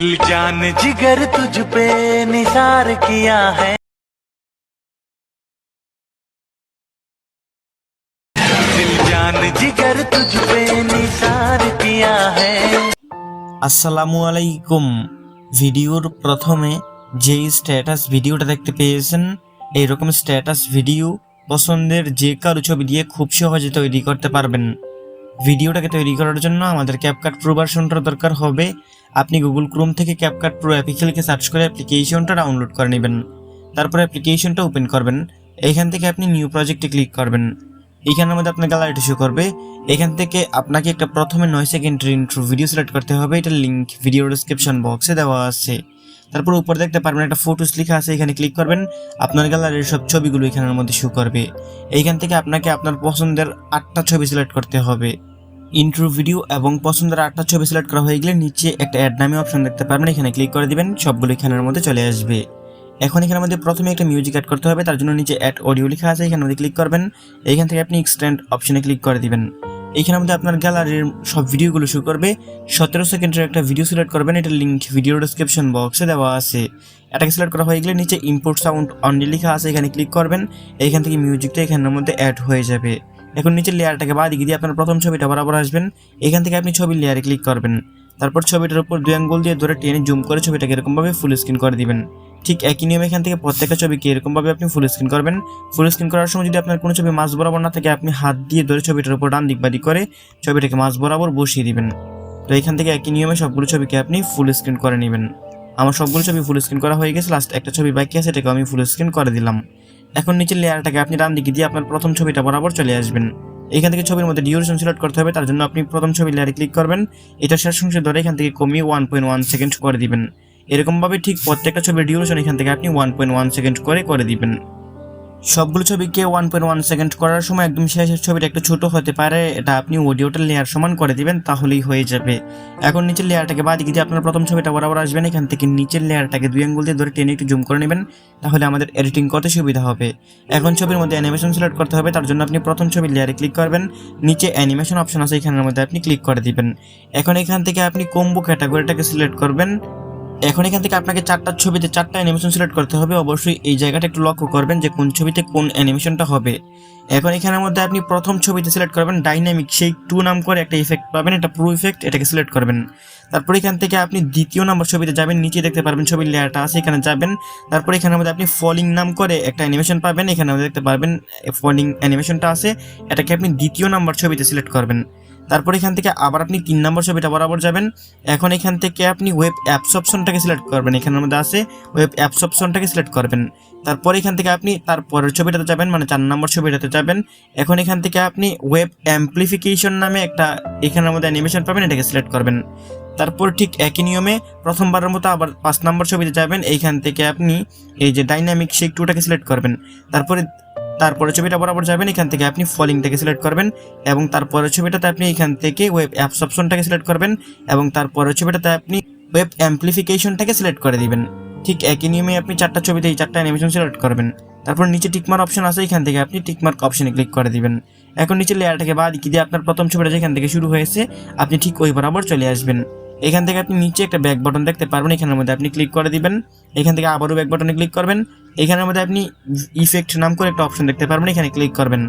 दिल जान जिगर तुझ पे निसार किया है दिल जान जिगर तुझ पे निसार किया है আসসালামু আলাইকুম ভিডিওর প্রথমে যেই স্ট্যাটাস ভিডিওটা দেখতে পেয়েছেন এইরকম স্ট্যাটাস ভিডিও পছন্দের যে কারো ছবি দিয়ে খুব সহজে তৈরি করতে পারবেন ভিডিওটাকে তৈরি করার জন্য আমাদের ক্যাপকাট প্রো ভার্সনটার দরকার হবে। আপনি গুগল ক্রোম থেকে ক্যাপকাট প্রো অ্যাপিকেলকে সার্চ করে অ্যাপ্লিকেশনটা ডাউনলোড করে নেবেন। তারপর অ্যাপ্লিকেশনটা ওপেন করবেন। এখান থেকে আপনি নিউ প্রজেক্টে ক্লিক করবেন। এইখানের মধ্যে আপনার গ্যালারিটা শো করবে। এখান থেকে আপনাকে একটা প্রথমে নয় সেকেন্ডের ইন্ট্রো ভিডিও সিলেক্ট করতে হবে। এটা লিঙ্ক ভিডিও ডিসক্রিপশন বক্সে দেওয়া আছে। তারপর উপর দেখতে পারবেন একটা ফটোস লেখা আছে, এখানে ক্লিক করবেন। আপনার গ্যালারির সব ছবিগুলো এখানের মধ্যে শো করবে। এইখান থেকে আপনাকে আপনার পছন্দের আটটা ছবি সিলেক্ট করতে হবে। ইন্ট্রো ভিডিও এবং পছন্দের আটটা ছবি সিলেক্ট করা হয়ে গেলে নিচে একটা অ্যাড নামে অপশন দেখতে পারবেন, এখানে ক্লিক করে দিবেন, সবগুলো এখানের মধ্যে চলে আসবে। এখন এখানের মধ্যে প্রথমে একটা মিউজিক অ্যাড করতে হবে, তার জন্য নিচে অ্যাড অডিও লেখা আছে এখানে ক্লিক করবেন। এইখান থেকে আপনি এক্সটেন্ড অপশনে ক্লিক করে দিবেন। এইখানের মধ্যে আপনার গ্যালারির সব ভিডিওগুলো শুরু করবে। সতেরো সেকেন্ডের একটা ভিডিও সিলেক্ট করবেন, এটা লিঙ্ক ভিডিও ডিসক্রিপশন বক্সে দেওয়া আছে। এটাকে সিলেক্ট করা হয়ে গেলে নিচে ইম্পোর্ট সাউন্ড অনলি লেখা আছে, এখানে ক্লিক করবেন। এইখান থেকে মিউজিকটা এখানের মধ্যে অ্যাড হয়ে যাবে। এখন নিচের লেয়ারটাকে বাদ দিয়ে আপনার প্রথম ছবিটা বরাবর আসবেন। এখান থেকে আপনি ছবির লেয়ারে ক্লিক করবেন। তারপর ছবিটার উপর দুই আঙ্গুল দিয়ে ধরে টেনে জুম করে ছবিটাকে এরকমভাবে ফুল স্ক্রিন করে দিবেন। ঠিক একই নিয়মে এখান থেকে প্রত্যেকটা ছবিকে এরকমভাবে আপনি ফুল স্ক্রিন করবেন? ফুল স্ক্রিন করার সময় যদি আপনার কোনো ছবি মাঝ বরাবর না থাকে, আপনি হাত দিয়ে ধরে ছবিটার উপর ডান দিক বাদি করে ছবিটাকে মাঝ বরাবর বসিয়ে দিবেন। তো এখান থেকে একই নিয়মে সবগুলো ছবিকে আপনি ফুল স্ক্রিন করে নেবেন। আমার সবগুলো ছবি ফুল স্ক্রিন করা হয়ে গেছে লাস্ট একটা ছবি বাকি আছে এটাকে আমি ফুল স্ক্রিন করে দিলাম। এখন নিচের লেয়ারটাকে আপনি ডান দিকে দিয়ে আপনার প্রথম ছবিটা বরাবর চলে আসবেন। এখান থেকে ছবির মধ্যে ডিউরেশন সিলেক্ট করতে হবে, তার জন্য আপনি প্রথম ছবি লেয়ারে ক্লিক করবেন। এটা শেষ অংশে ধরে এখান থেকে কমিয়ে ওয়ান পয়েন্ট ওয়ান সেকেন্ড করে দিবেন। এরকমভাবে ঠিক প্রত্যেকটা ছবির ডিউরেশন এখান থেকে আপনি ওয়ান পয়েন্ট ওয়ান সেকেন্ড করে করে দিবেন। সবগুলো ছবিকে ওয়ান পয়েন্ট ওয়ান সেকেন্ড করার সময় একদম শেষের ছবিটা একটু ছোট হতে পারে, এটা আপনি অডিওটা লেয়ার সমান করে দিবেন, তাহলেই হয়ে যাবে। এখন নিচের লেয়ারটাকে বাদ দিয়ে আপনার প্রথম ছবিটা বরাবর আসবেন, এখান থেকে নিচের লেয়ারটাকে দুই আঙ্গুল দিয়ে ধরে টেনে একটু জুম করে নেবেন, তাহলে আমাদের এডিটিং করতে সুবিধা হবে। এখন ছবির মধ্যে অ্যানিমেশন সিলেক্ট করতে হবে, তার জন্য আপনি প্রথম ছবির লেয়ারে ক্লিক করবেন, নিচে অ্যানিমেশন অপশন আছে, এখানের মধ্যে আপনি ক্লিক করে দিবেন। এখন এখান থেকে আপনি কম্বো ক্যাটাগরিটাকে সিলেক্ট করবেন এখন এখান থেকে আপনাকে চারটা ছবিতে চারটা অ্যানিমেশন সিলেক্ট করতে হবে। অবশ্যই এই জায়গাটা একটু লক্ষ্য করবেন যে কোন ছবিতে কোন অ্যানিমেশনটা হবে। এখন এখানের মধ্যে আপনি প্রথম ছবিতে সিলেক্ট করবেন ডাইনামিক সেই টু নাম করে একটা ইফেক্ট পাবেন, এটা প্রো ইফেক্ট এটাকে সিলেক্ট করবেন। তারপর এখান থেকে আপনি দ্বিতীয় নম্বর ছবিতে যাবেন, নিচে দেখতে পারবেন ছবির লেয়ারটা আছে, এখানে যাবেন। তারপর এখানের মধ্যে আপনি ফলিং নাম করে একটা অ্যানিমেশন পাবেন, এখানে দেখতে পারবেন ফলিং অ্যানিমেশনটা আছে, এটাকে আপনি দ্বিতীয় নাম্বার ছবিতে সিলেক্ট করবেন। তারপর এখান থেকে আবার আপনি তিন নম্বর ছবিটা বরাবর যাবেন। এখন এখান থেকে আপনি ওয়েব অ্যাপস অপশনটাকে সিলেক্ট করবেন। এখানের মধ্যে আছে ওয়েব অ্যাপস অপশনটাকে সিলেক্ট করবেন। তারপর এখান থেকে আপনি তারপরের ছবিটাতে যাবেন মানে চার নম্বর ছবিটাতে যাবেন। এখন এখান থেকে আপনি ওয়েব অ্যাম্প্লিফিকেশন নামে একটা এখানের মধ্যে অ্যানিমেশন পাবেন, এটাকে সিলেক্ট করবেন। তারপর ঠিক একই নিয়মে প্রথমবারের মতো আবার পাঁচ নম্বর ছবিতে যাবেন। এইখান থেকে আপনি এই যে ডাইনামিক শেক টুটাকে সিলেক্ট করবেন। তারপরে তারপরে ছবিটা বরাবর যাবেন, এখান থেকে আপনি ফলিংটাকে সিলেক্ট করবেন এবং তারপরের ছবিটাতে আপনি এখান থেকে ওয়েব অ্যাপস অপশনটাকে সিলেক্ট করবেন এবং তারপরের ছবিটাতে আপনি ওয়েব অ্যাম্প্লিফিকেশনটাকে সিলেক্ট করে দিবেন। ঠিক একই নিয়মে আপনি চারটা ছবিতে এই চারটা অ্যানিমেশন সিলেক্ট করবেন। তারপর নিচে টিকমার অপশন আছে, এখান থেকে আপনি টিকমার্ক অপশনে ক্লিক করে দিবেন। এখন নিচে লেয়ারটাকে বাদ দিয়ে আপনার প্রথম ছবিটা যেখান থেকে শুরু হয়েছে, আপনি ঠিক ওই বরাবর চলে আসবেন। এখান থেকে আপনি নিচে একটা ব্যাক বাটন দেখতে পারবেন, এখানের মধ্যে আপনি ক্লিক করে দিবেন, এখান থেকে আবারও ব্যাক বাটনে ক্লিক করবেন, এখানের মধ্যে আপনি ইফেক্ট নাম করে একটা অপশন দেখতে পারবেন, এখানে ক্লিক করবেন,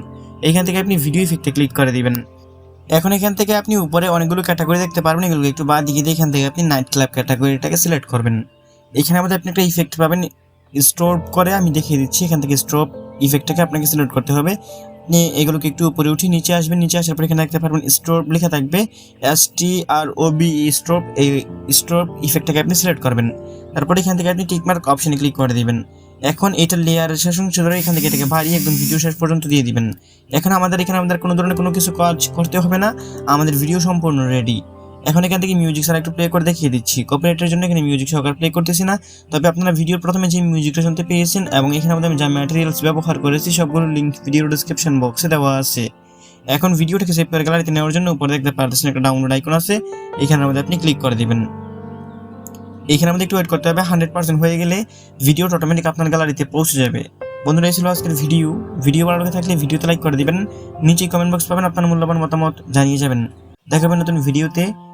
এখান থেকে আপনি ভিডিও ইফেক্টে ক্লিক করে দিবেন। এখন এখান থেকে আপনি উপরে অনেকগুলো ক্যাটাগরি দেখতে পারবেন এগুলো একটু বাদ দিকে এখান থেকে আপনি নাইট ক্লাব ক্যাটাগরিটাকে সিলেক্ট করবেন। এখানের মধ্যে আপনি একটা ইফেক্ট পাবেন স্টোর করে আমি দেখিয়ে দিচ্ছি, এখান থেকে স্ট্রোপ ইফেক্টটাকে আপনাকে সিলেক্ট করতে হবে। আপনি এগুলোকে একটু উপরে উঠে নিচে আসবেন, নিচে আসার পর এখানে দেখতে পারবেন স্ট্রোপ লেখা থাকবে এস টি আর ও বি স্ট্রোপ এই স্ট্রোপ ইফেক্টটাকে আপনি সিলেক্ট করবেন। তারপর এখান থেকে আপনি টিকমার্ক অপশানে ক্লিক করে দিবেন। এখন এটা লেয়ার শেষ অংশ ধরে এখান থেকে এটাকে ভারী একদম ভিডিও শেষ পর্যন্ত দিয়ে দিবেন। এখন আমাদের, এখানে আমাদের কোনো ধরনের কোনো কিছু কাজ করতে হবে না। আমাদের ভিডিও সম্পূর্ণ রেডি এখন এখান থেকে মিউজিক ছাড়া একটু প্লে করে দেখিয়ে দিচ্ছি। কপিরাইটের জন্য এখানে মিউজিক সহকার প্লে করতেছি না। তবে আপনারা ভিডিওর প্রথমে যে মিউজিকটা শুনতে পেয়েছেন এবং এখানে আমাদের যা ম্যাটেরিয়ালস ব্যবহার করেছি, সবগুলো লিঙ্ক ভিডিও ডিসক্রিপশন বক্সে দেওয়া আছে। এখন ভিডিওটাকে সেভ করে গ্যালারিতে নেওয়ার জন্য উপরে দেখতে পারতেছেন একটা ডাউনলোড আইকন আছে। এখানের মধ্যে আপনি ক্লিক করে দেবেন। এখানে আমাদের একটু ওয়েট করতে হবে। হান্ড্রেড পার্সেন্ট হয়ে গেলে ভিডিওটা অটোমেটিক আপনার গ্যালারিতে পৌঁছে যাবে। বন্ধুরা, এই ছিল আজকের ভিডিও ভিডিও ভালো লাগে থাকলে ভিডিওতে লাইক করে দিবেন। নিচে কমেন্ট বক্স পাবেন, আপনার মূল্যবান মতামত জানিয়ে যাবেন। দেখাবেন নতুন ভিডিওতে